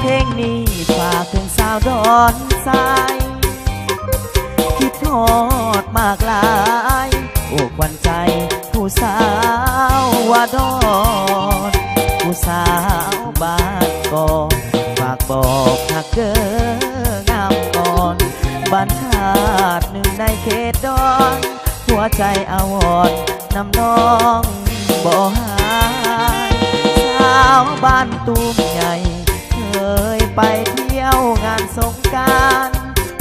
เพลงนี้ฝากถึงสาวดอนทราย คิดทอดมากลาย โอ้ควันใจ ผู้สาววาดอนผู้สาวบ้านกอนฝากบอกหักเกองามก่อนบ้านชาติหนึ่งในเขตดอน หัวใจอาวรนำน้องบ่หาย สาวบ้านตู่ ไปเที่ยวงานสงการ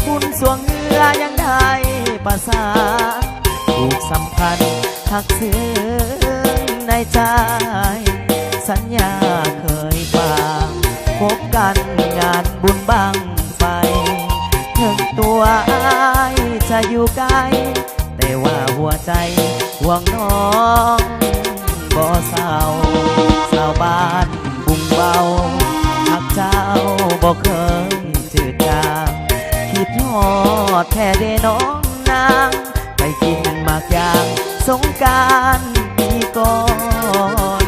คุณสวงเงือยังได้ประสานผูกสัมพันธ์หักซึ้งในใจ สัญญาเคยฝากพบกันงานบุญบังไฟถึงตัวอายจะอยู่ไกล แต่ว่าหัวใจห่วงน้องบ่เศร้าสาวบ้านบุงเบา บ่เคยจืดจางคิดทอดแท้เดน้องนางไปกินมากยางสงการปีก่อน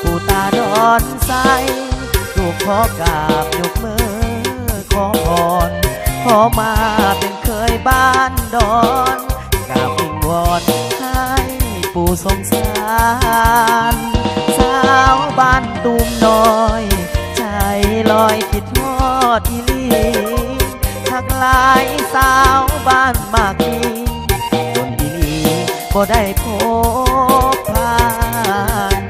ผู้ตาดอนใสลูกขอกราบยกมือขอพรขอมาเป็นเคยบ้านดอนกราบวิงวอนให้ปู่สงสาร สาวบ้านมากมีจนอีหลีบ่ได้พบผ่าน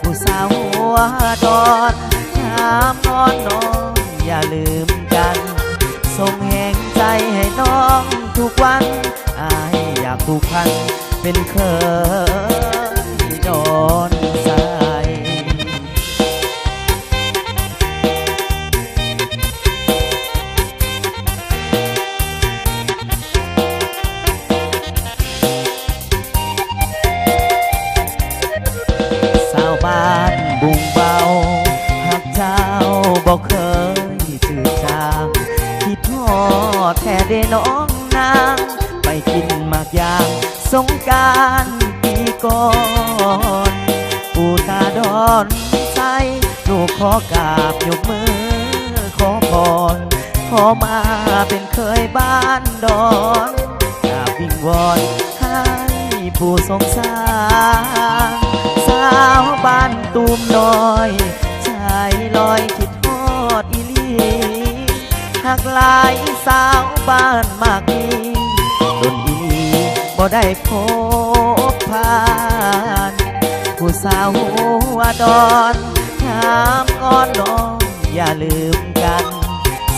ผู้สาวหัวดอนถามนอนน้องอย่าลืมกันส่งแห่งใจให้น้องทุกวันอายอยากผูกพันเป็นเคย บ้านบุงเบาหักเจ้าบอกเคยจืดจางคิดทอดแท้เดน้องนาง ไปกินหมากยางสงการปีก่อนปู่ตาดอนใสลูกขอกราบยกมือขอพรขอมาเป็นเคยบ้านดอนกราบวิงวอนให้ผู้สงสาร ตูมน้อยใจลอยคิดทอดอีลีหักหลายสาวบ้านมากมีดนอีลีบ่ได้พบผ่านผู้สาวหัวดอนถามอ้อนน้องอย่าลืมกัน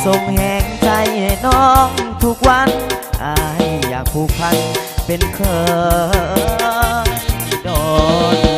ส่งแห่งใจให้น้องทุกวันอายอยากผูกพันเป็นเคยดอน